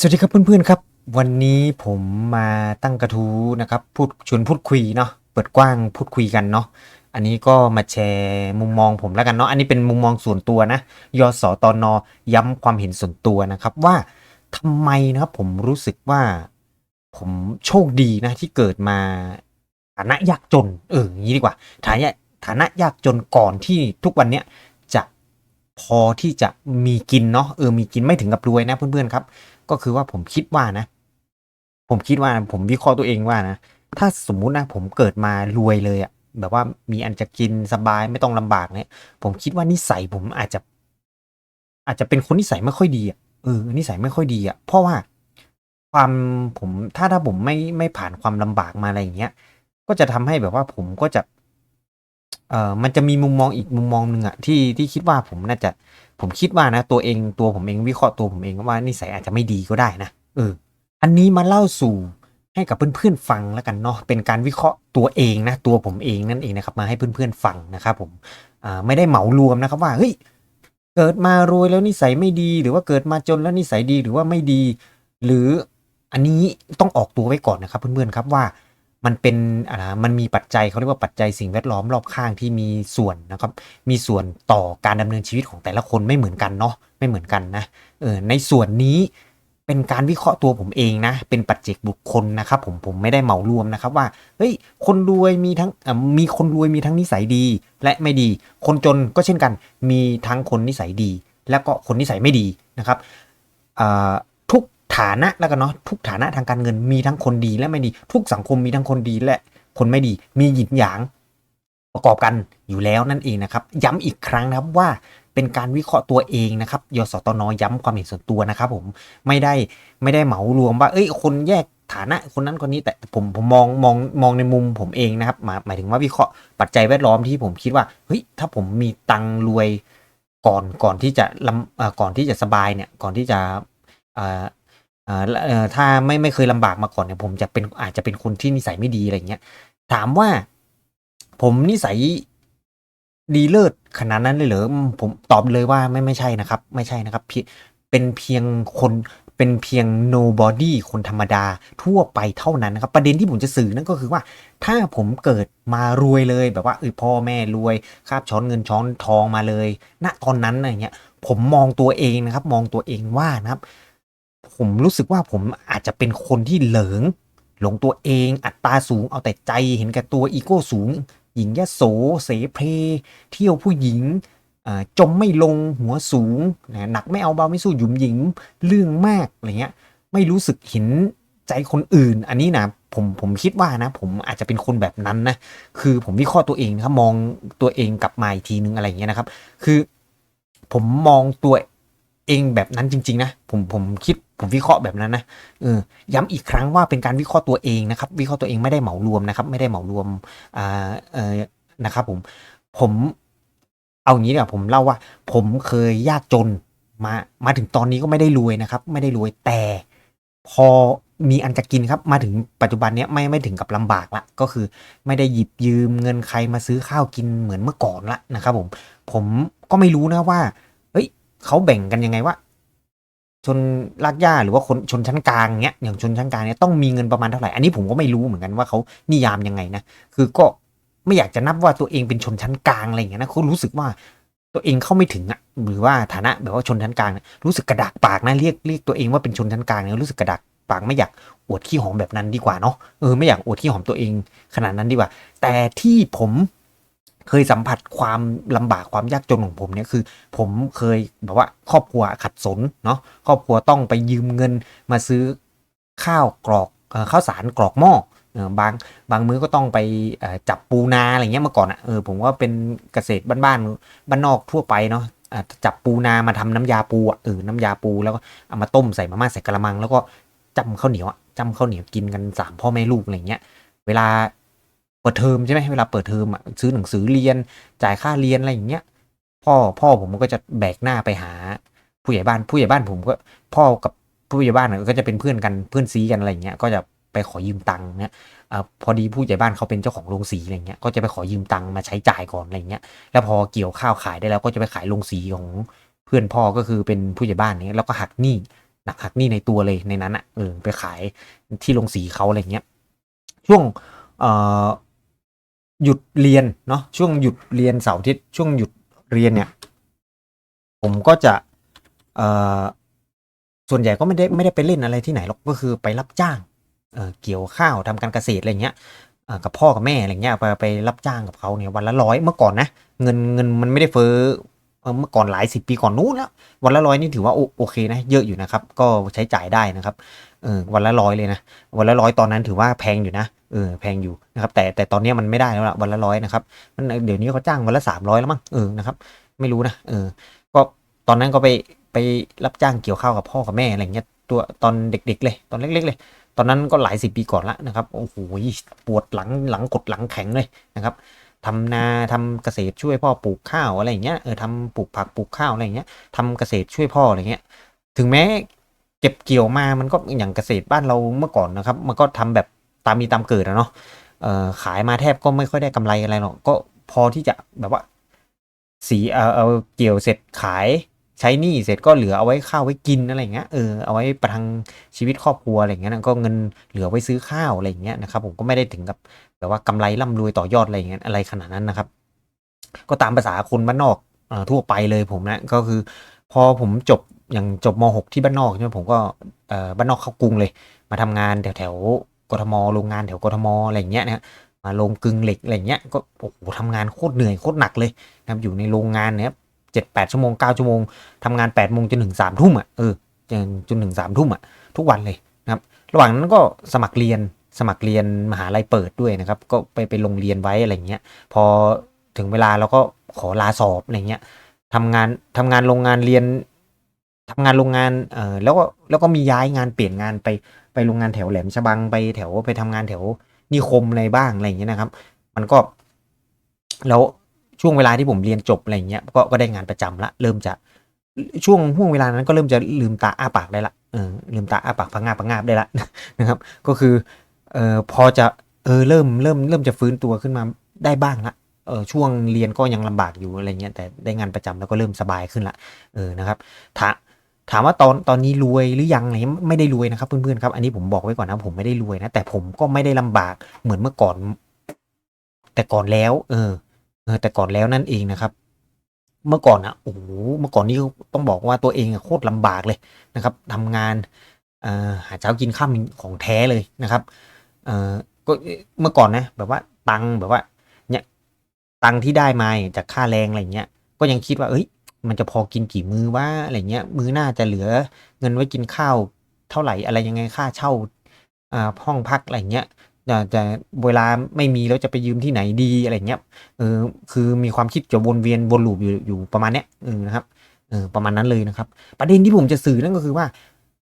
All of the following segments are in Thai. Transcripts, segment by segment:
สวัสดีครับเพื่อนๆครับ วันนี้ผมมาตั้งกระทู้นะครับพูดชวนพูดคุยเนาะเปิดกว้างพูดคุยกันเนาะอันนี้ก็มาแชร์มุมมองผมแล้วกันเนาะอันนี้เป็นมุมมองส่วนตัวนะยสตอนอย้ำความเห็นส่วนตัวนะครับว่าทำไมนะครับผมรู้สึกว่าผมโชคดีนะที่เกิดมาฐานะยากจนเอออย่างนี้ดีกว่าฐานะฐานะยากจนก่อนที่ทุกวันเนี้ยจะพอที่จะมีกินเนาะเออมีกินไม่ถึงกับรวยนะเพื่อนๆครับ ก็คือว่าผมคิดว่านะ ผมคิดว่าผมวิเคราะห์ตัวเองว่านะ ถ้าสมมุตินะผมเกิดมารวยเลยอะแบบว่ามีอันจะกินสบายไม่ต้องลำบากเนี่ยผมคิดว่านิสัยผมอาจจะ อาจจะเป็นคนนิสัยไม่ค่อยดีอะเออนิสัยไม่ค่อยดีอะเพราะว่าความผมถ้าถ้าผมไม่ไม่ผ่านความลำบากมาอะไรอย่างเงี้ย ก็จะทำให้แบบว่าผมก็จะ เออมันจะมีมุมมองอีกมุมมองหนึ่งอะที่ที่คิดว่าผมน่าจะผมคิดว่านะตัวเองตัวผมเองวิเคราะห์ตัวผมเองว่านิสัยอาจจะไม่ดีก็ได้นะเออ อันนี้มาเล่าสู่ให้กับเพื่อนๆฟังแล้วกันเนาะเป็นการวิเคราะห์ตัวเองนะตัวผมเองนั่นเองนะครับมาให้เพื่อนๆฟังนะครับผมอ่าไม่ได้เหมารวมนะครับว่าเฮ้ยเกิดมารวยแล้วนิสัยไม่ดี หรือว่าเกิดมาจนแล้วนิสัยดีหรือว่าไม่ดี หรืออันนี้ต้องออกตัวไว้ก่อนนะครับเพื่อนๆครับว่า มันเป็นอ่ามันมีปัจจัยเขาเรียกว่าปัจจัยสิ่งแวดล้อมรอบข้างที่มีส่วนนะครับ มีส่วนต่อการดำเนินชีวิตของแต่ละคนไม่เหมือนกันเนาะไม่เหมือนกันนะเออในส่วนนี้เป็นการวิเคราะห์ตัวผมเองนะ เป็นปัจเจกบุคคลนะครับผมผมไม่ได้เหมารวมนะครับว่าเฮ้ยคนรวยมีทั้งอ่อมีคนรวยมีทั้งนิสัยดี และไม่ดี คนจนก็เช่นกัน มีทั้งคนนิสัยดี และก็คนนิสัยไม่ดีนะครับอ่า ฐานะแล้วกันเนาะทุกฐานะทางการเงินมีทั้งคนดีและไม่ดี ทุกสังคมมีทั้งคนดีและคนไม่ดี มีหยินหยางประกอบกันอยู่แล้วนั่นเองนะครับ ย้ำอีกครั้งนะครับว่าเป็นการวิเคราะห์ตัวเองนะครับยสตนย้ำความเห็นส่วนตัวนะครับ ผมไม่ได้ไม่ได้เหมารวมว่า เอ้ย คนแยกฐานะคนนั้นคนนี้แต่ผมผมมองมองมองในมุมผมเองนะครับหมายหมายถึงว่าวิเคราะห์ปัจจัยแวดล้อมที่ผมคิดว่าเฮ้ยถ้าผมมีตังค์รวยก่อนก่อนที่จะลำเออก่อนที่จะสบายเนี่ยก่อนที่จะ ถ้าไม่ไม่เคยลำบากมาก่อนเนี่ยผมจะเป็นอาจจะเป็นคนที่นิสัยไม่ดีอะไรเงี้ย ถามว่า ผมนิสัยดีเลิศขนาดนั้นเลยเหรอผมตอบเลยว่าไม่ไม่ใช่นะครับ ไม่ใช่นะครับเพียเป็นเพียงคนเป็นเพียง nobody คนธรรมดาทั่วไปเท่านั้นนะครับ ประเด็นที่ผมจะสื่อนั่นก็คือว่า ถ้าผมเกิดมารวยเลยแบบว่าเออพ่อแม่รวยคาบช้อนเงินช้อนทองมาเลย ณตอนนั้นอะไรเงี้ย ผมมองตัวเองนะครับ มองตัวเองว่านะครับ ผมรู้สึกว่าผมอาจจะเป็นคนที่เหลิง หลงตัวเองอัตราสูงเอาแต่ใจเห็นแก่ตัวอีโก้สูง หญิงยะโสเสเพเที่ยวผู้หญิงจมไม่ลงหัวสูงนะหนักไม่เอาเบาไม่สู้หยุมหยิงเรื่องมากอะไรเงี้ยไม่รู้สึกเห็นใจคนอื่น อันนี้นะผมผมคิดว่านะ ผมอาจจะเป็นคนแบบนั้นนะคือผมวิเคราะห์ตัวเองนะครับมองตัวเองกลับมาอีกทีนึงอะไรเงี้ยนะครับ คือผมมองตัว เองแบบนั้นจริง ๆ นะ ผมผมคิดผมวิเคราะห์แบบนั้นนะเออย้ำอีกครั้งว่าเป็นการวิเคราะห์ตัวเองนะครับ วิเคราะห์ตัวเองไม่ได้เหมารวมนะครับ ไม่ได้เหมารวมอ่าเออนะครับ ผมผมเอาอย่างนี้ดีกว่าผมเล่าว่า ผมเคยยากจนมามาถึงตอนนี้ก็ไม่ได้รวยนะครับ ไม่ได้รวยแต่พอมีอันจะกินครับ มาถึงปัจจุบันเนี้ยไม่ไม่ถึงกับลำบากละก็คือไม่ได้หยิบยืมเงินใครมาซื้อข้าวกินเหมือนเมื่อก่อนละนะครับ ผม ผมก็ไม่รู้นะว่า เขาแบ่งกันยังไงว่า ชนลากย่าหรือว่าคนชนชั้นกลางเนี้ยอย่างชนชั้นกลางเนี้ยต้องมีเงินประมาณเท่าไหร่อันนี้ผมก็ไม่รู้เหมือนกันว่าเขานิยามยังไงนะคือก็ไม่อยากจะนับว่าตัวเองเป็นชนชั้นกลางอะไรอย่างเงี้ยนะเขารู้สึกว่าตัวเองเข้าไม่ถึงอะหรือว่าฐานะแบบว่าชนชั้นกลางเนี่ยรู้สึกกระดากปากนะเรียกเรียกตัวเองว่าเป็นชนชั้นกลางเนี่ยรู้สึกกระดากปากไม่อยากอวดขี้หอมแบบนั้นดีกว่าเนาะเออไม่อยากอวดขี้หอมตัวเองขนาดนั้นดีกว่า แต่ที่ผม เคยสัมผัสความลำบากความยากจนของผมเนี่ยคือ ผมเคยแบบว่าครอบครัวขัดสนเนาะครอบครัวต้องไปยืมเงินมาซื้อข้าวกรอกข้าวสารกรอกหม้อบางบางมื้อก็ต้องไปจับปูนาอะไรเงี้ยเมื่อก่อนอะเออผมว่าเป็นเกษตรบ้านๆบ้านนอกทั่วไปเนาะจับปูนามาทำน้ำยาปูอะเออน้ำยาปูแล้วก็เอามาต้มใส่มาม่าใส่กระมัง แล้วก็จำข้าวเหนียวอะจำข้าวเหนียวกินกันสามพ่อแม่ลูกอะไรเงี้ยเวลา ปิดเทอมใช่ไหมเวลาเปิดเทอมอะซื้อหนังสือเรียนจ่ายค่าเรียนอะไรอย่างเงี้ยพ่อพ่อผมก็จะแบกหน้าไปหา ผู้ใหญ่บ้านผู้ใหญ่บ้านผมก็พ่อกับผู้ใหญ่บ้านน่ะก็จะเป็นเพื่อนกันเพื่อนซีกันอะไรอย่างเงี้ยก็จะไปขอยืมตังค์เนี่ยอพอดีผู้ใหญ่บ้านเขาเป็นเจ้าของโรงสีอะไรเงี้ยก็จะไปขอยืมตังค์มาใช้จ่ายก่อนอะไรเงี้ยแล้วพอเกี่ยวข้าวขายได้แล้วก็จะไปขายโรงสีของเพื่อนพ่อก็คือเป็นผู้ใหญ่บ้านเนี้ยแล้วก็หักหนี้หนักหักหนี้ในตัวเลยในนั้นอะเออไปขายที่โรงสีเขาอะไรเงี้ยช่วงเอ่อ หยุดเรียนเนาะช่วงหยุดเรียนเสาร์อาทิตย์ช่วงหยุดเรียนเนี่ย ผมก็จะเอ่อส่วนใหญ่ก็ไม่ได้ไม่ได้ไปเล่นอะไรที่ไหนหรอกก็คือไปรับจ้างเอ่อเกี่ยวข้าวทำการเกษตรอะไรเงี้ยกับพ่อกับแม่อะไรเงี้ยไปไปรับจ้างกับเขาเนี่ยวันละร้อยเมื่อก่อนนะเงินเงินมันไม่ได้เฟ้อเอ่อเมื่อก่อนหลายสิบปีก่อนนู้นแล้ววันละร้อยนี่ถือว่าโอโอเคนะเยอะอยู่นะครับ ก็ใช้จ่ายได้นะครับเออวันละร้อยเลยนะวันละร้อยตอนนั้นถือว่าแพงอยู่นะ เออแพงอยู่นะครับแต่แต่ตอนนี้มันไม่ได้แล้วละวันละร้อยนะครับมันเดี๋ยวนี้เขาจ้างวันละสามร้อยแล้วมั้งเออนะครับไม่รู้นะเออก็ตอนนั้นก็ไปไปรับจ้างเกี่ยวข้าวกับพ่อกับแม่อะไรเงี้ยตัวตอนเด็ก ๆ เลย ตอนเล็ก ๆ เลย ตอนนั้นก็หลายสิบปีก่อนละนะครับโอ้โหปวดหลังหลังกดหลังแข็งเลยนะครับทำนาทำเกษตรช่วยพ่อปลูกข้าวอะไรอย่างเงี้ยเออทำปลูกผักปลูกข้าวอะไรอย่างเงี้ยทำเกษตรช่วยพ่ออะไรเงี้ยถึงแม้เก็บเกี่ยวมามันก็อย่างเกษตรบ้านเราเมื่อก่อนนะครับ มันก็ทำแบบ ตามมีตามเกิดอะเนาะเอ่อขายมาแทบก็ไม่ค่อยได้กำไรอะไรหรอกก็พอที่จะแบบว่า สีเอาเอาเกี่ยวเสร็จขายใช้หนี้เสร็จก็เหลือเอาไว้ข้าวไว้กินอะไรเงี้ยเออเอาไว้ประทังชีวิตครอบครัวอะไรเงี้ยนะก็เงินเหลือไว้ซื้อข้าวอะไรเงี้ยนะครับ ผมก็ไม่ได้ถึงกับแบบว่ากำไรร่ำรวยต่อยอดอะไรเงี้ยอะไรขนาดนั้นนะครับ ก็ตามภาษาคนบ้านนอกเอ่อทั่วไปเลยผมนะก็คือ พอผมจบอย่างจบม .6 ที่บ้านนอกใช่ไหมผมก็เอ่อบ้านนอกเข้ากรุงเลย มาทำงานแถวแถว กทมโรงงานแถวกทมอะไรเงี้ยนะฮะมาโรงกลึงเหล็กอะไรเงี้ยก็โอ้โหทำงานโคตรเหนื่อยโคตรหนักเลยนะครับอยู่ในโรงงานเนี่ยเจ็ดแปดชั่วโมงเก้าชั่วโมงทำงานแปดโมงจนถึงสามทุ่มอะเออจนจนถึงสามทุ่มอะทุกวันเลยนะครับ ระหว่างนั้นก็สมัครเรียนสมัครเรียนมหาลัยเปิดด้วยนะครับ ก็ไปไปลงเรียนไว้อะไรเงี้ยพอถึงเวลาเราก็ขอลาสอบอะไรเงี้ยทำงานทำงานโรงงานเรียนทำงานโรงงานเออแล้วก็แล้วก็มีย้ายงานเปลี่ยนงานไป ไปโรงงานแถวแหลมฉบังไปแถวไปทำงานแถวนิคมอะไรบ้างอะไรอย่างเงี้ยนะครับ มันก็ แล้วช่วงเวลาที่ผมเรียนจบอะไรเงี้ยก็ก็ได้งานประจำละ เริ่มจะช่วงห่วงเวลานั้นก็เริ่มจะลืมตาอ้าปากได้ละเออลืมตาอ้าปากพังงาบพังงาบได้ละนะครับ ก็คือเออพอจะเออเริ่มเริ่มเริ่มจะฟื้นตัวขึ้นมาได้บ้างละเออช่วงเรียนก็ยังลำบากอยู่อะไรเงี้ยแต่ได้งานประจำแล้วก็เริ่มสบายขึ้นละเออนะครับถา ถามว่าตอนตอนนี้รวยหรือยังไรเงี้ยไม่ได้รวยนะครับเพื่อนๆครับ อันนี้ผมบอกไว้ก่อนนะผมไม่ได้รวยนะ แต่ผมก็ไม่ได้ลำบากเหมือนเมื่อก่อน แต่ก่อนแล้ว เออเออ แต่ก่อนแล้วนั่นเองนะครับ เมื่อก่อนอะโอ้โหเมื่อก่อนนี่ต้องบอกว่าตัวเองโคตรลำบากเลยนะครับทำงานเอ่อหาเช้ากินข้ามของแท้เลยนะครับเออก็เมื่อก่อนนะ แบบว่าตังค์แบบว่า เนี่ยตังค์ที่ได้มาจากค่าแรงอะไรเงี้ย ก็ยังคิดว่าเอ้ย มันจะพอกินกี่มื้อว่าอะไรเงี้ย มื้อหน้าจะเหลือเงินไว้กินข้าวเท่าไหร่อะไรยังไงค่าเช่าอ่าห้องพักอะไรเงี้ยจะจะเวลาไม่มีแล้วจะไปยืมที่ไหนดีอะไรเงี้ยเออคือมีความคิดจะวนเวียนวนลูปอยู่อยู่ประมาณเนี้ยเออนะครับเออประมาณนั้นเลยนะครับ ประเด็นที่ผมจะสื่อนั่นก็คือว่า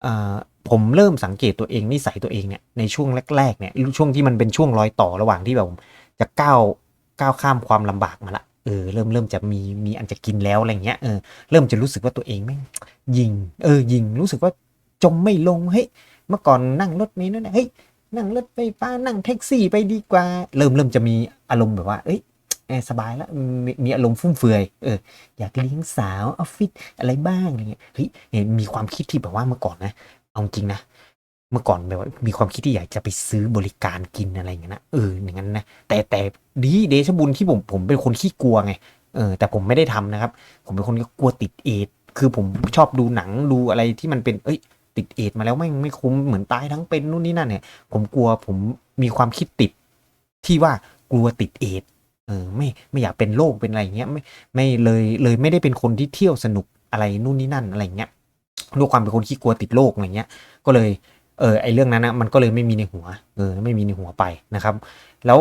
อ่อผมเริ่มสังเกตตัวเองนิสัยตัวเองเนี่ยในช่วงแรกๆเนี่ยช่วงที่มันเป็นช่วงรอยต่อระหว่างที่แบบจะก้าวก้าวข้ามความลำบากมาละ เออเริ่มเริ่มจะมีมีอันจะกินแล้วอะไรเงี้ยเออเริ่มจะรู้สึกว่าตัวเองแม่งยิง เออยิงรู้สึกว่าจมไม่ลงเฮ้ยเมื่อก่อนนั่งรถเมล์นั่นนะเฮ้ยนั่งรถไฟฟ้านั่งแท็กซี่ไปดีกว่า เริ่มเริ่มจะมีอารมณ์แบบว่า เอ้ยเอ้ยสบายแล้วมมีอารมณ์ฟุ่มเฟือยเอออยากเลี้ยงสาวออฟฟิศอะไรบ้างอะไรเงี้ยเฮ้ยมีความคิดที่แบบว่าเมื่อก่อนนะเอาจริงนะ มื่อก่อนแบบว่ามีความคิดที่อยากจะไปซื้อบริการกินอะไรอย่างเงี้ยนะเอออย่างนั้นนะแต่แต่ดีเดชบุญที่ผมผมเป็นคนขี้กลัวไงเออแต่ผมไม่ได้ทำนะครับ ผมเป็นคนที่กลัวติดเอดคือผมชอบดูหนังดูอะไรที่มันเป็นเอ้ย ติดเอดมาแล้วไม่ไม่คุ้มเหมือนตายทั้งเป็นนู่นนี่นั่นเนี่ย ผมกลัวผมมีความคิดติด ที่ว่ากลัวติดเอดเออไม่ไม่อยากเป็นโรคเป็นอะไรเงี้ยไม่ไม่เลยเลยไม่ได้เป็นคนที่เที่ยวสนุกอะไรนู่นนี่นั่นอะไรเงี้ยด้วยความเป็นคนขี้กลัวติดโรคอะไรเงี้ย ก็เลย เออไอเรื่องนั้นนะมันก็เลยไม่มีในหัวเออไม่มีในหัวไปนะครับ แล้ว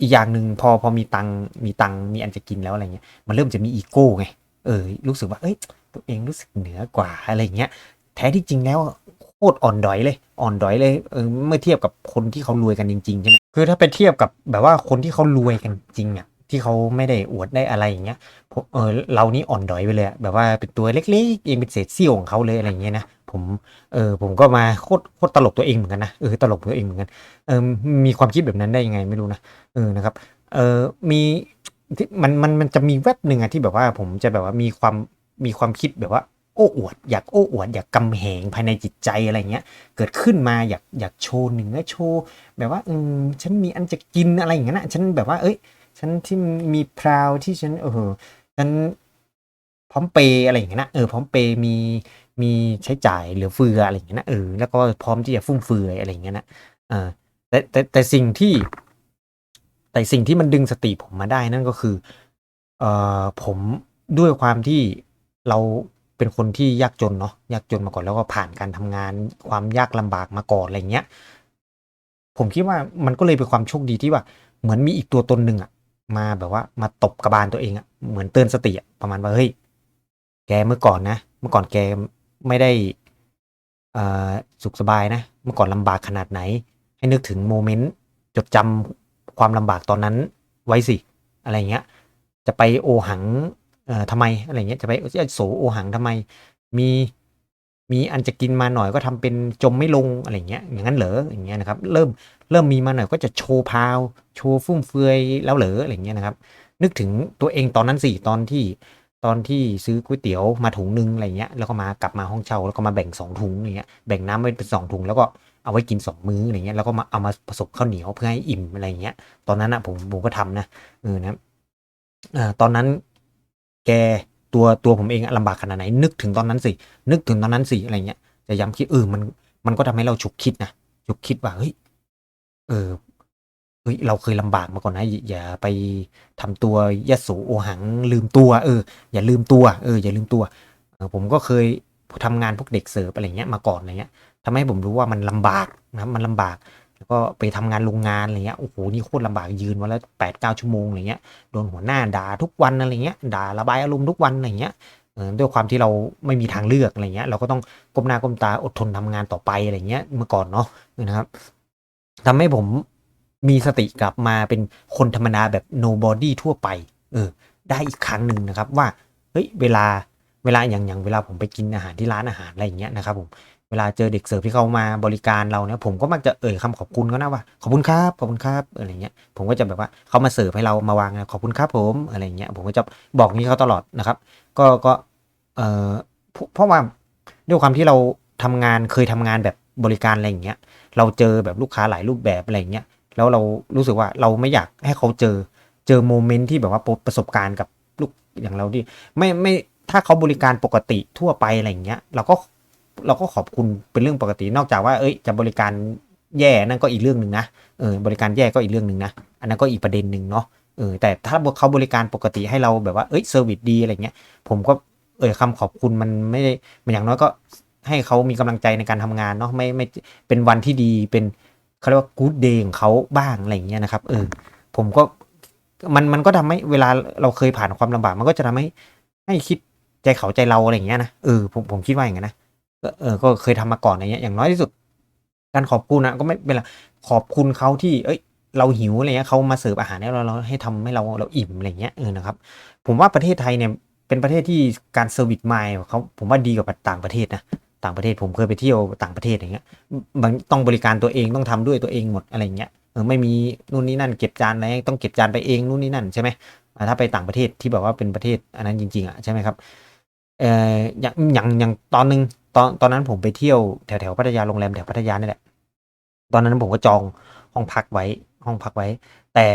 อีกอย่างหนึ่งพอพอมีตังมีตังมีอันจะกินแล้วอะไรเงี้ยมันเริ่มจะมีอีโก้ไงเออรู้สึกว่าเอ้ยตัวเองรู้สึกเหนือกว่าอะไรเงี้ยแท้ที่จริงแล้วโคตรอ่อนดอยเลย อ่อนดอยเลยเออเมื่อเทียบกับคนที่เขารวยกันจริงๆใช่ไหมคือถ้าไปเทียบกับแบบว่าคนที่เขารวยกันจริงอะที่เขาไม่ได้อวดได้อะไรอย่างเงี้ยเออเรานี่อ่อนดอยไปเลยแบบว่าเป็นตัวเล็กๆเองเป็นเศษเสี้ยวของเขาเลยอะไรเงี้ยนะ ผมเออผมก็มาโคตรโคตรตลกตัวเองเหมือนกันนะเออตลกตัวเองเหมือนกันเออมีความคิดแบบนั้นได้ยังไงไม่รู้นะเออนะครับเออมีที่มันมันมันจะมีแวบหนึ่งอะที่แบบว่าผมจะแบบว่ามีความมีความคิดแบบว่าโอ้อวดอยากโอ้อวดอยากกำแหงภายในจิตใจอะไรเงี้ย เกิดขึ้นมาอยากอยากโชว์เหนือโชว์แบบว่าอืมฉันมีอันจะกินอะไรอย่างเงี้ยนะฉันแบบว่าเอ้ย ฉันที่มีพราวที่ฉันเออฉันพร้อมเปย์อะไรอย่างเงี้ยนะเออพร้อมเปย์มี มีใช้จ่ายเหลือเฟืออะไรอย่างเงี้ยนะเออแล้วก็พร้อมที่จะฟุ่มเฟือยอะไรอย่างเงี้ยนะเออแต่แต่แต่สิ่งที่ แต่สิ่งที่มันดึงสติผมมาได้นั่นก็คือ เออผมด้วยความที่เราเป็นคนที่ยากจนเนาะยากจนมาก่อนแล้วก็ผ่านการทำงานความยากลำบากมาก่อนอะไรเงี้ย ผมคิดว่ามันก็เลยเป็นความโชคดีที่ว่า เหมือนมีอีกตัวตนหนึ่งอะมาแบบว่ามาตบกระบาลตัวเองอะเหมือนเตือนสติอะประมาณว่าเฮ้ยแกเมื่อก่อนนะ เมื่อก่อนแก ไม่ได้สุขสบายนะ เมื่อก่อนลำบากขนาดไหน ให้นึกถึงโมเมนต์จดจำความลำบากตอนนั้นไว้สิ อะไรเงี้ย จะไปโอหังทำไมอะไรเงี้ย จะไปโสโอหังทำไม มีมีอันจะกินมาหน่อยก็ทำเป็นจมไม่ลงอะไรเงี้ย อย่างนั้นเหรออย่างเงี้ยนะครับ เริ่มเริ่มมีมาหน่อยก็จะโชว์พาว โชว์ฟุ่มเฟือยแล้วเหรออะไรเงี้ยนะครับ นึกถึงตัวเองตอนนั้นสิตอนที่ ตอนที่ซื้อก๋วยเตี๋ยวมาถุงนึงอะไรเงี้ยแล้วก็มากลับมาห้องเช่าแล้วก็มาแบ่งสองถุงอย่างเงี้ยแบ่งน้ำไว้เป็นสองถุงแล้วก็เอาไว้กินสองมื้ออะไรเงี้ยแล้วก็มาเอามาผสมข้าวเหนียวเพื่อให้อิ่มอะไรเงี้ยตอนนั้นอะผมผมก็ทำนะเออนะอ่าตอนนั้นแกตัวตัวผมเองอะลำบากขนาดไหน นึกถึงตอนนั้นสินึกถึงตอนนั้นสิอะไรเงี้ยจะย้ำคิดเออมันมันก็ทำให้เราฉุกคิดนะฉุกคิดว่าเฮ้ยเออ เฮ้ยเราเคยลำบากมาก่อนนะอย่าไปทำตัวยะโสโอหังลืมตัวเออ อย่าลืมตัวเอออย่าลืมตัวเออผมก็เคยทำงานพวกเด็กเสิร์ฟอะไรเงี้ยมาก่อนอะไรเงี้ยทำให้ผมรู้ว่ามันลำบากนะครับมันลำบาก แล้วก็ไปทำงานโรงงานอะไรเงี้ยโอ้โหนี่โคตรลำบากยืนวันละแปดเก้าชั่วโมงอะไรเงี้ยโดนหัวหน้าด่าทุกวันอะไรเงี้ยด่าระบายอารมณ์ทุกวันอะไรเงี้ยด้วยความที่เราไม่มีทางเลือกอะไรเงี้ย เราก็ต้องก้มหน้าก้มตาอดทนทำงานต่อไปอะไรเงี้ยเมื่อก่อนเนาะนะครับทำให้ผม มีสติกลับมาเป็นคนธรรมดาแบบ nobody ทั่วไป เออ ได้อีกครั้งหนึ่งนะครับว่า เฮ้ย เวลา เวลาอย่างอย่างเวลาผมไปกินอาหารที่ร้านอาหารอะไรอย่างเงี้ยนะครับผม เวลาเจอเด็กเสิร์ฟที่เขามาบริการเราเนี่ยผมก็มักจะเอ่ยคำขอบคุณเขานะว่า ขอบคุณครับ ขอบคุณครับ อะไรเงี้ย ผมก็จะแบบว่าเขามาเสิร์ฟให้เรามาวางขอบคุณครับผม อะไรเงี้ย ผมก็จะบอกนี้เขาตลอดนะครับ ก็ ก็ เอ่อเพราะว่าด้วยความที่เราทำงานเคยทำงานแบบบริการอะไรอย่างเงี้ย เราเจอแบบลูกค้าหลายรูปแบบอะไรอย่างเงี้ย แล้วเรารู้สึกว่าเราไม่อยากให้เขาเจอเจอโมเมนต์ที่แบบว่าประสบการณ์กับลูกอย่างเราที่ไม่ไม่ถ้าเขาบริการปกติทั่วไปอะไรอย่างเงี้ยเราก็เราก็ขอบคุณเป็นเรื่องปกตินอกจากว่าเอ้ยจะบริการแย่นั่นก็อีกเรื่องหนึ่งนะเออบริการแย่ก็อีกเรื่องหนึ่งนะอันนั้นก็อีกประเด็นหนึ่งเนาะเออแต่ถ้าเขาบริการปกติให้เราแบบว่าเอ้ยเซอร์วิสดีอะไรเงี้ยผมก็เอ่ยคำขอบคุณมันไม่ได้มันอย่างน้อยก็ให้เขามีกำลังใจในการทำงานเนาะไม่ไม่เป็นวันที่ดีเป็น เขาเรียกว่ากู๊ดเดย์ของเขาบ้างอะไรอย่างเงี้ยนะครับ เออ ผมก็มันมันก็ทำให้เวลาเราเคยผ่านความลำบาก มันก็จะทำให้ให้คิดใจเขาใจเราอะไรอย่างเงี้ยนะเออผมผมคิดว่าอย่างนั้นนะเออก็เคยทำมาก่อนอะไรเงี้ยอย่างน้อยที่สุด การขอบคุณนะก็ไม่เป็นไรขอบคุณเขาที่ เอ้ย เราหิวอะไรเงี้ยเขามาเสิร์ฟอาหารให้เราเราให้ทำให้เราเราอิ่มอะไรเงี้ยเออนะครับ ผมว่าประเทศไทยเนี่ยเป็นประเทศที่การเซอร์วิสไมล์เขาผมว่าดีกว่าต่างประเทศนะ ต่างประเทศผมเคยไปเที่ยวต่างประเทศอย่างเงี้ยบางต้องบริการตัวเองต้องทำด้วยตัวเองหมดอะไรเงี้ยเออไม่มีนู่นนี่นั่นเก็บจานอะไรต้องเก็บจานไปเองนู่นนี่นั่นใช่ไหมถ้าไปต่างประเทศที่แบบว่าเป็นประเทศอันนั้นจริงๆอะใช่ไหมครับเอออย่างอย่างอย่างตอนนึงตอนตอนนั้นผมไปเที่ยวแถวแถวพัทยาโรงแรมแถวพัทยานี่แหละตอนนั้นผมก็จองห้องพักไว้ห้องพักไว้ แต่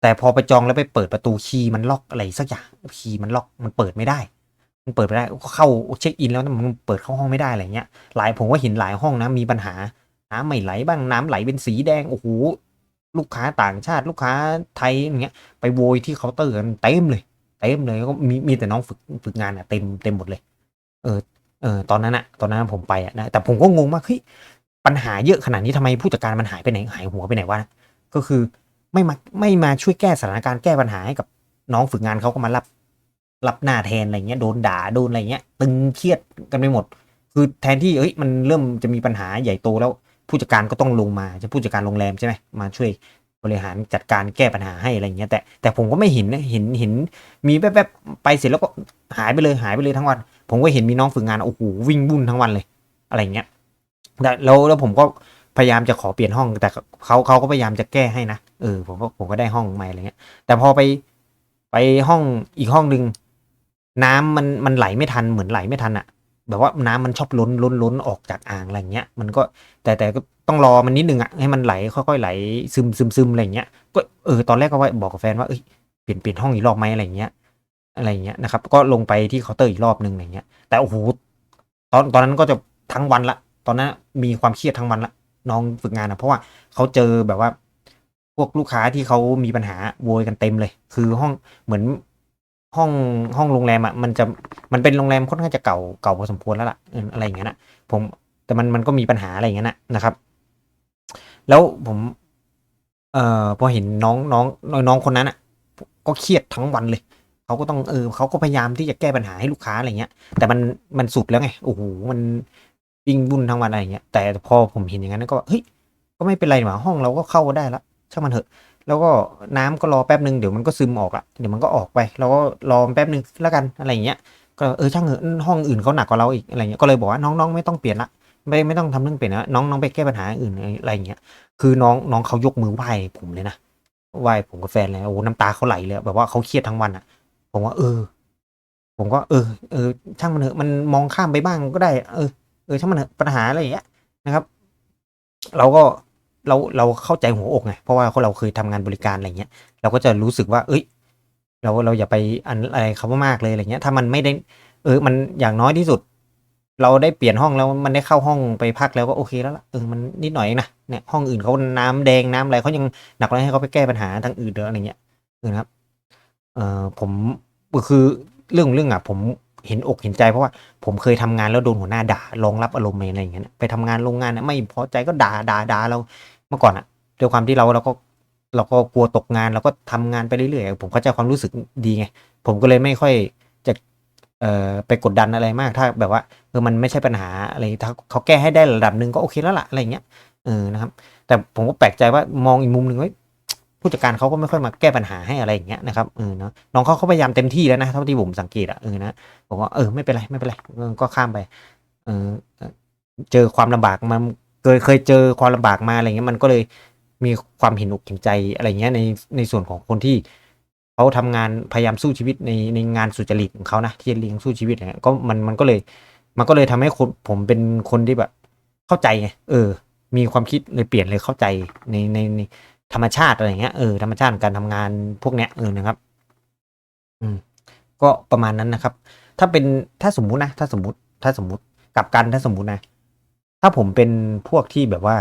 แต่พอไปจองแล้วไปเปิดประตูคีย์มันล็อกอะไรสักอย่างคีย์มันล็อกมันเปิดไม่ได้ มันเปิดไม่ได้เข้าเช็คอินแล้วมันเปิดเข้าห้องไม่ได้อะไรเงี้ยหลายผมก็เห็นหลายห้องนะมีปัญหาน้ำไม่ไหลบ้างน้ำไหลเป็นสีแดงโอ้โหลูกค้าต่างชาติลูกค้าไทยอย่างเงี้ยไปโวยที่เคาน์เตอร์กันเต็มเลยเต็มเลยก็มีมีแต่น้องฝึกฝึกงานอะเต็มเต็มหมดเลย เออเออตอนนั้นอะตอนนั้นผมไปอะนะแต่ผมก็งงมากเฮ้ยปัญหาเยอะขนาดนี้ทำไมผู้จัดการมันหายไปไหนหายหัวไปไหนวะก็คือไม่มาไม่มาช่วยแก้สถานการณ์แก้ปัญหาให้กับน้องฝึกงานเขาก็มารับ รับหน้าแทนอะไรเงี้ยโดนด่าโดนอะไรเงี้ย ตึงเครียดกันไปหมด คือแทนที่เอ้ยมันเริ่มจะมีปัญหาใหญ่โตแล้ว ผู้จัดการก็ต้องลงมาจะผู้จัดการโรงแรมใช่ไหมมาช่วยบริหารจัดการแก้ปัญหาให้อะไรเงี้ยแต่แต่ผมก็ไม่เห็นนะเห็นเห็นมีแป๊บๆไปเสร็จแล้วก็หายไปเลยหายไปเลยทั้งวัน ผมก็เห็นมีน้องฝึกงานโอ้โหวิ่งบุ่นทั้งวันเลย อะไรเงี้ยแล้วแล้วผมก็พยายามจะขอเปลี่ยนห้อง แต่เขาเขาก็พยายามจะแก้ให้นะเออผมก็ผมก็ได้ห้องใหม่อะไรเงี้ยแต่พอไปไปห้องอีกห้องหนึ่ง น้ำมันมันไหลไม่ทันเหมือนไหลไม่ทันอะแบบว่าน้ำมันชอบล้นล้นล้นออกจากอ่างอะไรเงี้ย มันก็แต่แต่ก็ต้องรอมันนิดนึงอะให้มันไหลค่อยๆไหลซึมซึมซึมอะไรเงี้ยก็เออตอนแรกก็ว่าบอกกับแฟนว่าเอ้ยเปลี่ยนเปลี่ยนห้องอีกรอบไหมอะไรเงี้ยอะไรเงี้ยนะครับ ก็ลงไปที่เคาน์เตอร์อีกรอบนึงอะไรเงี้ย แต่โอ้โหตอนตอนนั้นก็จะทั้งวันละ ตอนนั้นมีความเครียดทั้งวันละน้องฝึกงานนะเพราะว่าเขาเจอแบบว่า พวกลูกค้าที่เขามีปัญหาโวยกันเต็มเลย คือห้องเหมือน ห้องห้องโรงแรมอะมันจะมันเป็นโรงแรมค่อนข้างจะเก่าเก่าพอสมควรแล้วล่ะอออะไรอย่างเงี้ยนะผมแต่มันมันก็มีปัญหาอะไรอย่างเงี้ยนะนะครับ แล้วผมเอ่อพอเห็นน้องน้องน้องคนนั้นอะ ก็เครียดทั้งวันเลยเขาก็ต้องเออเขาก็พยายามที่จะแก้ปัญหาให้ลูกค้าอะไรเงี้ย แต่มันมันสุดแล้วไงโอ้โหมันวิ่งวุ่นทั้งวันอะไรเงี้ยแต่พอผมเห็นอย่างนั้นก็เฮ้ยก็ไม่เป็นไรหว่าห้องเราก็เข้าได้ละช่างมันเถอะ แล้วก็น้ำก็รอแป๊บหนึ่งเดี๋ยวมันก็ซึมออกละเดี๋ยวมันก็ออกไปเราก็รอแป๊บหนึ่งแล้วกันอะไรเงี้ยก็เออช่างเถอะห้องอื่นเขาหนักกว่าเราอีกอะไรเงี้ยก็เลยบอกว่าน้องๆไม่ต้องเปลี่ยนละไม่ไม่ต้องทำเรื่องเปลี่ยนนะน้องน้องไปแก้ปัญหาอื่นอะไรเงี้ยคือน้องน้องเขายกมือไหว้ผมเลยนะไหว้ผมกับแฟนเลยโอ้น้ำตาเขาไหลเลยแบบว่าเขาเครียดทั้งวันอะผมว่า เออ ผมก็เออเออช่างมันเถอะมันมองข้ามไปบ้างก็ได้ เออเออช่างมันเถอะปัญหาอะไรอย่างเงี้ยนะครับ เราก็ เราเราเข้าใจหัวอกไงเพราะว่าเราเคยทำงานบริการอะไรเงี้ยเราก็จะรู้สึกว่า เอ้ย เราเราอย่าไปอันอะไรเขาว่ามากเลยอะไรเงี้ย ถ้ามันไม่ได้เออมันอย่างน้อยที่สุด เราได้เปลี่ยนห้องแล้วมันได้เข้าห้องไปพักแล้วก็โอเคแล้วล่ะเออมันนิดหน่อยนะเนี่ยห้องอื่นเขาน้ำแดงน้ำอะไรเขายังหนักเลยให้เขาไปแก้ปัญหาทางอื่นเด้ออะไรเงี้ยนะครับ เออผมคือเรื่องของเรื่องอะผม เห็นอกเห็นใจเพราะว่าผมเคยทำงานแล้วโดนหัวหน้าด่ารองรับอารมณ์อะไรอย่างเงี้ยไปทำงานโรงงานนี่ยไม่พอใจก็ด่าด่าด่าเราเมื่อก่อนอะด้วยความที่เราเราก็เราก็กลัวตกงานเราก็ทำงานไปเรื่อยๆ ผมเข้าใจความรู้สึกดีไง ผมก็เลยไม่ค่อยจะเอ่อไปกดดันอะไรมากถ้าแบบว่าเออมันไม่ใช่ปัญหาอะไรถ้าเขาแก้ให้ได้ระดับหนึ่งก็โอเคแล้วล่ะอะไรเงี้ยเออนะครับ แต่ผมก็แปลกใจว่ามองอีกมุมหนึ่งไว้ ผู้จัดการเขาก็ไม่ค่อยมาแก้ปัญหาให้อะไรอย่างเงี้ยนะครับเออเนาะน้องเขาเขาพยายามเต็มที่แล้วนะเท่าที่ผมสังเกตอะเออนะผมว่าเออไม่เป็นไรไม่เป็นไรก็ข้ามไปเออเจอความลำบากมันเคยเคยเจอความลำบากมาอะไรเงี้ยมันก็เลยมีความเห็นอกเห็นใจอะไรเงี้ยในในส่วนของคนที่เขาทำงานพยายามสู้ชีวิตในในงานสุจริตของเขานะที่จะเลี้ยงสู้ชีวิตเนี่ยก็มันมันก็เลย มันก็เลยทำให้คนผมเป็นคนที่แบบ เข้าใจไงเออ มีความคิดเลยเปลี่ยนเลยเข้าใจในในใน ธรรมชาติอะไรเงี้ยเออธรรมชาติการทำงานพวกเนี้ยเออนะครับ อืม ก็ประมาณนั้นนะครับ ถ้าเป็นถ้าสมมุตินะถ้าสมมติ ถ้าสมมติกับกันถ้าสมมุตินะ ถ้าผมเป็นพวกที่แบบว่า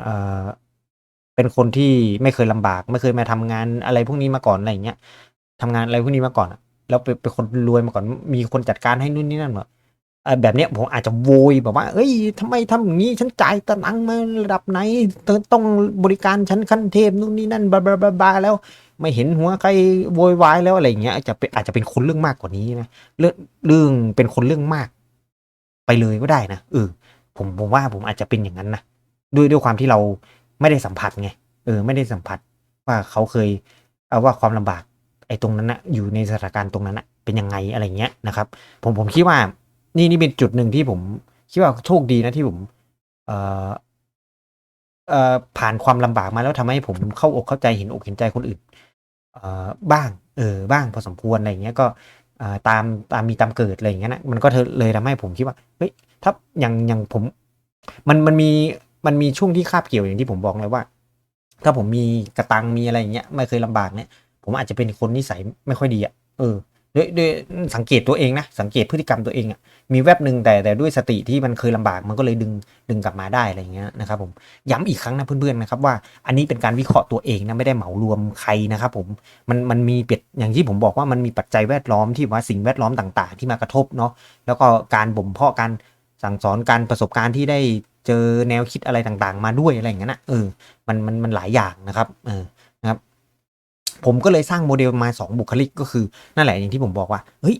เออเป็นคนที่ไม่เคยลำบาก ไม่เคยมาทำงานอะไรพวกนี้มาก่อนอะไรเงี้ยทำงานอะไรพวกนี้มาก่อนแล้วเป็นคนรวยมาก่อนมีคนจัดการให้นู่นนี่นั่นแบบ แบบเนี้ยผมอาจจะโวยแบบว่า เอ้ยทำไมทำอย่างนี้ฉันจ่ายตังค์มาระดับไหนต้องบริการฉันขั้นเทพนู่นนี่นั่นบาบาบาบาแล้ว ไม่เห็นหัวใครโวยวายแล้วอะไรเงี้ยจะเป็นอาจจะเป็นคนเรื่องมากกว่านี้นะเรื่องเรื่องเป็นคนเรื่องมาก ไปเลยก็ได้นะเออผมผมว่าผมอาจจะเป็นอย่างนั้นนะด้วยด้วยความที่เราไม่ได้สัมผัสไงเออ ไม่ได้สัมผัสว่าเขาเคยเอาว่าความลำบากไอ้ตรงนั้นนะอยู่ในสถานการณ์ตรงนั้นนะเป็นยังไงอะไรเงี้ยนะครับ ผมผมคิดว่า นี่นี่เป็นจุดหนึ่งที่ผมคิดว่าโชคดีนะที่ผม เอ่อเอ่อผ่านความลำบากมาแล้วทำให้ผมเข้าอกเข้าใจเห็นอกเห็นใจคนอื่น เอ่อบ้าง เออ บ้างพอสมควรอะไรเงี้ยก็ตามตามมีตามเกิดอะไรอย่างเงี้ยนะมันก็เลยทำให้ผมคิดว่าเฮ้ยถ้าอย่างอย่างผม มันมันมีมันมีช่วงที่คาบเกี่ยวอย่างที่ผมบอกเลยว่า ถ้าผมมีกระตังมีอะไรอย่างเงี้ยไม่เคยลำบากเนี่ย ผมอาจจะเป็นคนนิสัยไม่ค่อยดีอะเออ ด้วยด้วยสังเกตตัวเองนะสังเกตพฤติกรรมตัวเองอะ่ะมีแวบหนึ่งแต่แต่ด้วยสติที่มันเคยลำบากมันก็เลยดึงดึงกลับมาได้อะไรเงี้ยนะครับผมย้ำอีกครั้งนะเพื่อนๆนะครับว่าอันนี้เป็นการวิเคราะห์ตัวเองนะไม่ได้เหมารวมใครนะครับผมมันมันมีเปียอย่างที่ผมบอกว่ามันมีปัจจัยแวดล้อมที่ว่าสิ่งแวดล้อมต่างๆ ที่มากระทบเนาะแล้วก็การบ่มเพาะการสั่งสอนการประสบการณ์ที่ได้เจอแนวคิดอะไรต่างๆ มาด้วยอะไรอย่างเงี้ยนะเออมันมันมันหลายอย่างนะครับเออ ผมก็เลยสร้างโมเดลมาสองบุคลิกก็คือนั่นแหละอย่างที่ผมบอกว่าเฮ้ย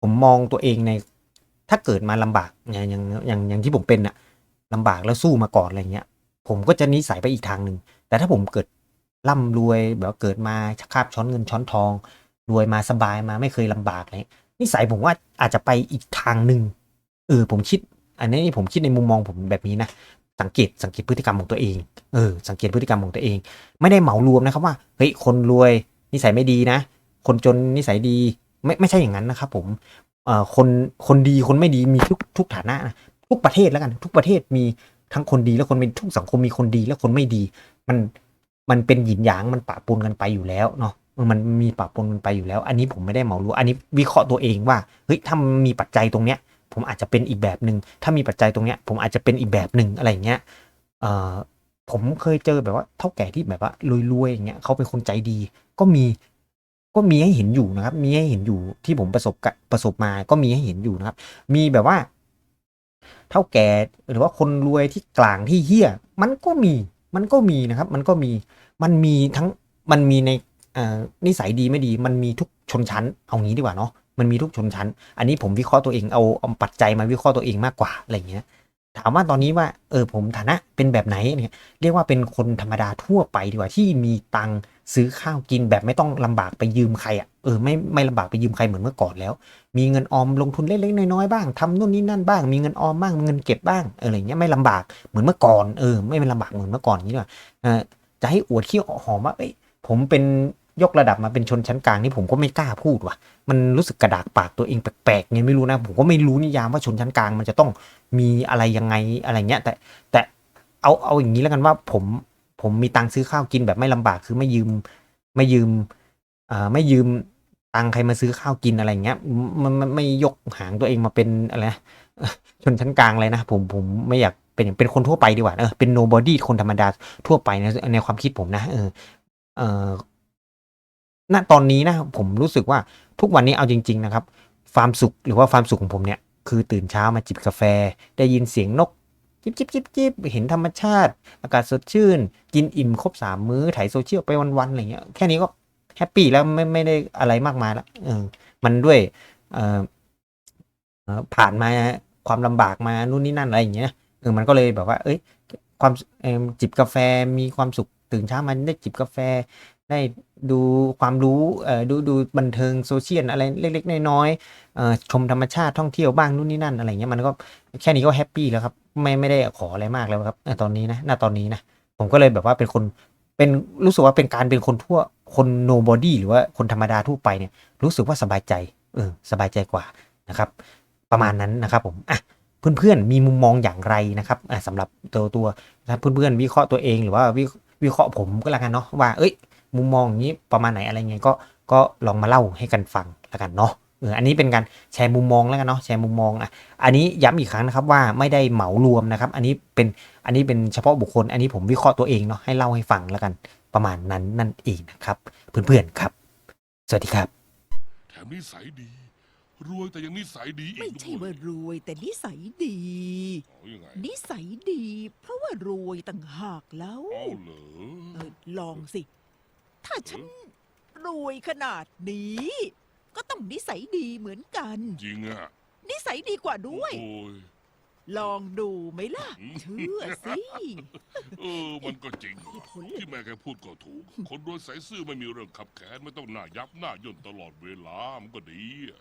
ผมมองตัวเองในถ้าเกิดมาลำบากอย่างอย่างอย่างอย่างที่ผมเป็นอะลำบากแล้วสู้มาก่อนอะไรเงี้ย ผมก็จะนิสัยไปอีกทางหนึ่งแต่ถ้าผมเกิดร่ำรวยแบบเกิดมาคาบช้อนเงินช้อนทอง รวยมาสบายมาไม่เคยลำบากเลยนิสัยผมว่าอาจจะไปอีกทางหนึ่งเออผมคิด อันนี้ผมคิดในมุมมองผมแบบนี้นะ สังเกตสังเกตพฤติกรรมของตัวเองเออสังเกตพฤติกรรมของตัวเอง ไม่ได้เหมารวมนะครับว่าเฮ้ยคนรวยนิสัยไม่ดีนะ คนจนนิสัยดีไม่ไม่ใช่อย่างนั้นนะครับผมเอ่อคนคนดีคนไม่ดีมีทุกทุกฐานะนะทุกประเทศแล้วกัน ทุกประเทศมีทั้งคนดีและคนไม่ดีทุกสังคมมีคนดีและคนไม่ดี มันมันเป็นหยินหยางมันปะปนกันไปอยู่แล้วเนาะมันมีปะปนกันไปอยู่แล้ว อันนี้ผมไม่ได้เหมารวมอันนี้วิเคราะห์ตัวเองว่าเฮ้ยถ้ามีปัจจัยตรงเนี้ย ผมอาจจะเป็นอีกแบบหนึ่งถ้ามีปัจจัยตรงเนี้ย ผมอาจจะเป็นอีกแบบหนึ่งอะไรอย่างเงี้ยเอ่อผมเคยเจอแบบว่าเท่าแก่ที่แบบว่ารวยๆอย่างเงี้ยเขาเป็นคนใจดี ก็มีก็มีให้เห็นอยู่นะครับ มีให้เห็นอยู่ที่ผมประสบประสบมาก็มีให้เห็นอยู่นะครับ มีแบบว่า เท่าแก่หรือว่าคนรวยที่กลางที่เฮี้ยมันก็มีมันก็มีนะครับ มันก็มีมันมีทั้งมันมีในนิสัยดีไม่ดี มันมีทุกชนชั้นเอางี้ดีกว่าเนาะ มันมีทุกชนชั้น อันนี้ผมวิเคราะห์ตัวเองเอาเอาปัจจัยมาวิเคราะห์ตัวเองมากกว่าอะไรอย่างเงี้ยถามว่าตอนนี้ว่าเออผมฐานะเป็นแบบไหนเนี่ยเรียกว่าเป็นคนธรรมดาทั่วไปดีกว่าที่มีตังค์ซื้อข้าวกินแบบไม่ต้องลำบากไปยืมใครอะเออไม่ไม่ลำบากไปยืมใครเหมือนเมื่อก่อนแล้ว มีเงินออมลงทุนเล็กๆน้อยๆบ้างทำนู่นนี่นั่นบ้าง มีเงินออมบ้างมีเงินเก็บบ้างอะไรเงี้ยไม่ลำบากเหมือนเมื่อก่อนเออไม่เป็นลำบากเหมือนเมื่อก่อนนี้ดีกว่าเออจะให้อวดขี้หอมว่าเอ้ยผมเป็นยกระดับมาเป็นชนชั้นกลางนี่ผมก็ไม่กล้าพูดว่ะ มันรู้สึกกระดากปากตัวเองแปลกๆไงไม่รู้นะผมก็ไม่รู้นิยามว่าชนชั้นกลาง มันจะต้องมีอะไรยังไงอะไรเงี้ย แต่แต่เอาเอาอย่างนี้แล้วกันว่าผมผมมีตังค์ซื้อข้าวกินแบบไม่ลำบากคือไม่ยืมไม่ยืมอ่าไม่ยืมตังค์ใครมาซื้อข้าวกินอะไรเงี้ยมันมันไม่ยกหางตัวเองมาเป็นอะไรนะชนชั้นกลางเลยนะผมผมไม่อยากเป็นเป็นคนทั่วไปดีกว่าเออเป็น nobody คนธรรมดาทั่วไปในในความคิดผมนะเออเออ ณตอนนี้นะผมรู้สึกว่าทุกวันนี้เอาจริง ๆ นะครับ ความสุขหรือว่าความสุขของผมเนี่ยคือตื่นเช้ามาจิบกาแฟ ได้ยินเสียงนกจิบจิบจิบจิบเห็นธรรมชาติ อากาศสดชื่น กินอิ่มครบสามมื้อถ่ายโซเชียลไปวันๆอะไรเงี้ยแค่นี้ก็แฮปปี้แล้วไม่ไม่ได้อะไรมากมายละเออมันด้วยเอ่อเออผ่านมาความลำบากมานู่นนี่นั่นอะไรอย่างเงี้ยเออมันก็เลยแบบว่า เอ้ยความจิบกาแฟมีความสุขตื่นเช้ามาได้จิบกาแฟ ได้ดูความรู้ดูดูบันเทิงโซเชียลอะไรเล็กๆน้อยๆชมธรรมชาติท่องเที่ยวบ้างนู่นนี่นั่นอะไรเงี้ยมันก็แค่นี้ก็แฮปปี้แล้วครับไม่ไม่ได้ขออะไรมากแล้วครับตอนนี้นะณตอนนี้นะผมก็เลยแบบว่าเป็นคนเป็นรู้สึกว่าเป็นการเป็นคนทั่วคน nobody หรือว่าคนธรรมดาทั่วไปเนี่ยรู้สึกว่าสบายใจเออสบายใจกว่านะครับ ประมาณนั้นนะครับผมอะเพื่อนๆมีมุมมองอย่างไรนะครับอะสำหรับตัวตัวถ้าเพื่อนๆวิเคราะห์ตัวเองหรือว่าวิวิเคราะห์ผมก็แล้วกันเนาะว่าเอ้ย มุมมองอย่างนี้ประมาณไหนอะไรเงี้ยก็ก็ลองมาเล่าให้กันฟังแล้วกันเนาะเอออันนี้เป็นการแชร์มุมมองแล้วกันเนาะแชร์มุมมองอะอันนี้ย้ำอีกครั้งนะครับว่าไม่ได้เหมารวมนะครับ อันนี้เป็นอันนี้เป็นเฉพาะบุคคล อันนี้ผมวิเคราะห์ตัวเองเนาะให้เล่าให้ฟังแล้วกันประมาณนั้นนั่นเองนะครับเพื่อนๆครับ สวัสดีครับ แถมนิสัยดี รวยแต่ยังนิสัยดีอีไม่กใช่ด้วว่ายรวยแต่นิสัยดี เอายังไงนิสัยดี เพราะว่ารวยต่างหากแล้ว เอาเหรอ เออลองสิ ถ้าฉันรวยขนาดนี้ ก็ต้องนิสัยดีเหมือนกัน จริงอะนิสัยดีกว่าด้วย โอ้ยลองดูไหมล่ะอืมเชื่อสิ เออ มันก็จริงเหตุผลเลย ที่แม่แกพูดก็ถูก คนรวยใส่ซื่อไม่มีเรื่องขับแขนไม่ต้องหน้ายับหน้าย่นตลอดเวลา มันก็ดีอะ